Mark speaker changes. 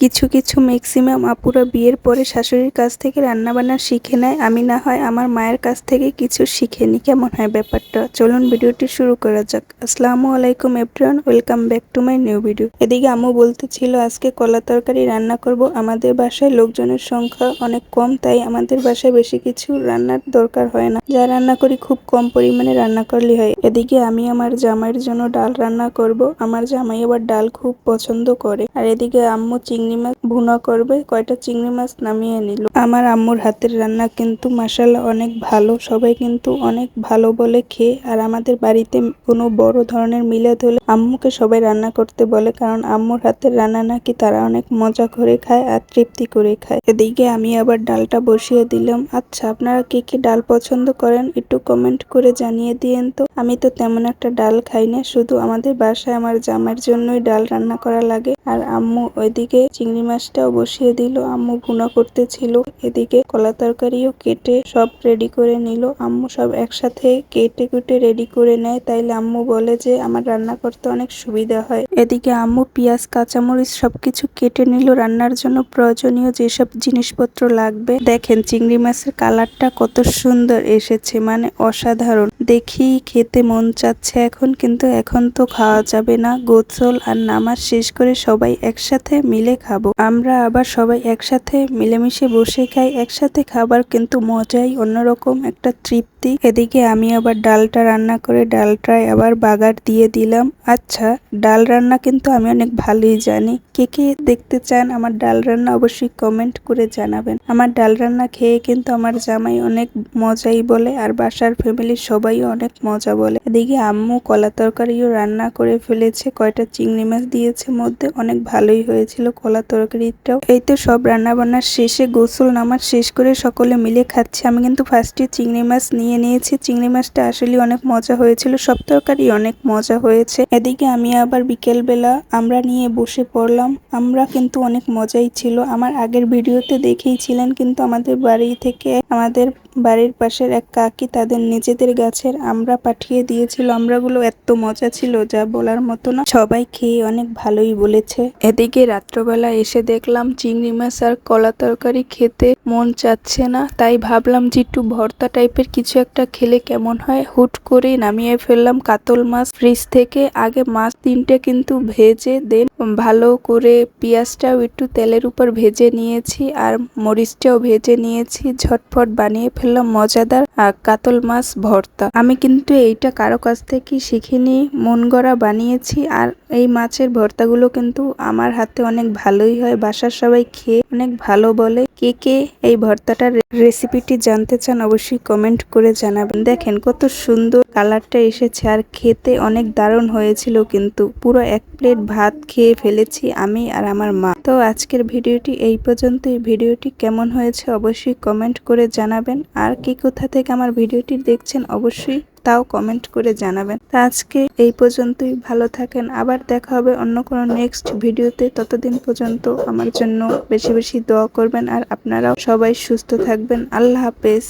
Speaker 1: কিছু কিছু ম্যাক্সিমাম আপুরা বিয়ের পরে শাশুড়ির কাছ থেকে রান্নাবান্না শিখে নেয়। আমি না হয় আমার মায়ের কাছ থেকে কিছু শিখে নি কেমন হয় ব্যাপারটা? চলুন ভিডিওটি শুরু করা যাক। আসসালামু আলাইকুম everyone, welcome back to my new video. এদিকে আম্মু বলতেছিল, আজকে কলা তরকারি রান্না করব। আমাদের বাসায় লোকজনের সংখ্যা অনেক কম, তাই আমাদের বাসায় বেশি কিছু রান্নার দরকার হয় না। যা রান্না করি খুব কম পরিমাণে রান্না করলে হয়। এদিকে আমি আমার জামাইয়ের জন্য ডাল রান্না করব। আমার জামাই আবার ডাল খুব পছন্দ করে। আর এদিকে আম্মু চিংড়ি মাছ ভুনা করবে, কয়টা চিংড়ি মাছ নামিয়ে নিল। আমার আম্মুর হাতের রান্না কিন্তু মাসাল্লাহ অনেক ভালো, সবাই কিন্তু অনেক ভালো বলে খেয়ে, আর আমাদের বাড়িতে কোনো বড় ধরনের মিলাদ হলে আম্মুকে সবাই রান্না করতে বলে, কারণ আম্মুর হাতের রান্না নাকি তারা অনেক মজা করে খায় আর তৃপ্তি করে খায়। এদিকে আমি আবার ডালটা বসিয়ে দিলাম। আচ্ছা আপনারা কে কে ডাল পছন্দ করেন একটু কমেন্ট করে জানিয়ে দিয়েন তো। আমি তো তেমন একটা ডাল খাই না, শুধু আমাদের বাসায় আমার জামার জন্যই ডাল রান্না করা লাগে, আর আম্মু ওইদিকে চিংড়ি মাছটাও বসিয়ে দিল। আম্মু ভুনা করতেছিল। এদিকে কলা তরকারিও কেটে সব রেডি করে নিল। আম্মু সব একসাথে কেটে কুটে রেডি করে নেয়। তাইলে আম্মু বলে যে, আমার রান্না করতে অনেক সুবিধা হয়। এদিকে আম্মু, পেঁয়াজ, কাঁচামরিচ সবকিছু কেটে নিল। রান্নার জন্য প্রয়োজনীয় যেসব জিনিসপত্র লাগবে, দেখেন চিংড়ি মাছের কালারটা কত সুন্দর এসেছে মানে অসাধারণ। দেখি খেতে মন চাচ্ছে এখন, কিন্তু এখন তো খাওয়া যাবে না। গোসল আর নামাজ শেষ করে সবাই একসাথে মিলে খাব। আমরা আবার সবাই একসাথে মিলেমিশে বসে খাই, একসাথে খাবার কিন্তু মজাই অন্যরকম একটা তৃপ্তি। এদিকে আমি আবার ডালটা রান্না করে ডালটায় আবার বাগার দিয়ে দিলাম। আচ্ছা ডাল রান্না কিন্তু আমি অনেক ভালোই জানি। কে কে দেখতে চান আমার ডাল রান্না অবশ্যই কমেন্ট করে জানাবেন। আমার ডাল রান্না খেয়ে কিন্তু আমার জামাই অনেক মজাই বলে আর বাসার ফ্যামিলির সবাইও অনেক মজা বলে। এদিকে আম্মু কলা তরকারিও রান্না করে ফেলেছে, কয়টা চিংড়ি মাছ দিয়েছে, মধ্যে অনেক ভালোই হয়েছিল কলা তরকারিটাও। এই তো সব রান্না বান্নার শেষে গোসল নামাজ শেষ করে সকলে মিলে খাচ্ছি। আমি কিন্তু ফার্স্টে চিংড়ি মাছ নিয়ে নিয়েছি। চিংড়ি মাছটা আসলে অনেক মজা হয়েছিল। সব তরকারি অনেক মজা হয়েছে। এদিকে আমি আবার বিকেল বেলা আমরা নিয়ে বসে পড়লাম। আমরা কিন্তু অনেক মজাই ছিল। আমার আগের ভিডিওতে দেখেইছিলেন কিন্তু আমাদের বাড়ি থেকে আমাদের বাড়ির পাশের এক কাকি তাদের নিজেদের গাছের আমরা পাঠিয়ে দিয়েছিল। আমরাগুলো এত মজা ছিল যা বলার মতো না। সবাই খেয়ে অনেক ভালোই বলেছে। এদিকে রাত্রবেলা এসে দেখলাম চিংড়ি মাছ আর কলা তরকারি খেতে মন চাচ্ছে না। তাই ভাবলাম যে একটু ভর্তা টাইপের কিছু একটা খেলে কেমন হয়? হুট করে নামিয়ে ফেললাম কাতল মাছ। ফ্রিজ থেকে আগে মাছ তিনটে কিন্তু ভেজে, দেন ভালো করে পেঁয়াজটাও একটু তেলের উপর ভেজে নিয়েছি আর মরিচটাও ভেজে নিয়েছি। ঝটফট বানিয়ে ফেললাম মজাদার কাতল মাছ ভর্তা। আমি কিন্তু এইটা কারও কাছ থেকে শিখিনি, মন গড়া বানিয়েছি আর এই মাছের ভর্তাগুলো কিন্তু আমার হাতে অনেক ভালোই হয়। বাসার সবাই খেয়ে অনেক ভালো বলে। কে কে এই ভর্তাটার রেসিপিটি জানতে চান অবশ্যই কমেন্ট করে জানাবেন। দেখেন কত সুন্দর কালারটা এসেছে আর খেতে অনেক দারুণ হয়েছিল কিন্তু পুরো এক প্লেট ভাত খেয়ে ফেলেছি আমি আর আমার মা। তো আজকের ভিডিওটি এই পর্যন্তই। ভিডিওটি কেমন হয়েছে অবশ্যই কমেন্ট করে জানাবেন। আর কি কোথা থেকে আমার ভিডিওটি দেখছেন অবশ্যই তাও কমেন্ট করে জানাবেন। তা আজকে এই পর্যন্তই, ভালো থাকেন। আবার দেখা হবে অন্য কোনো নেক্সট ভিডিওতে ততদিন পর্যন্ত আমার জন্য বেশি বেশি দোয়া করবেন আর আপনারাও সবাই সুস্থ থাকবেন। আল্লাহ হাফেজ।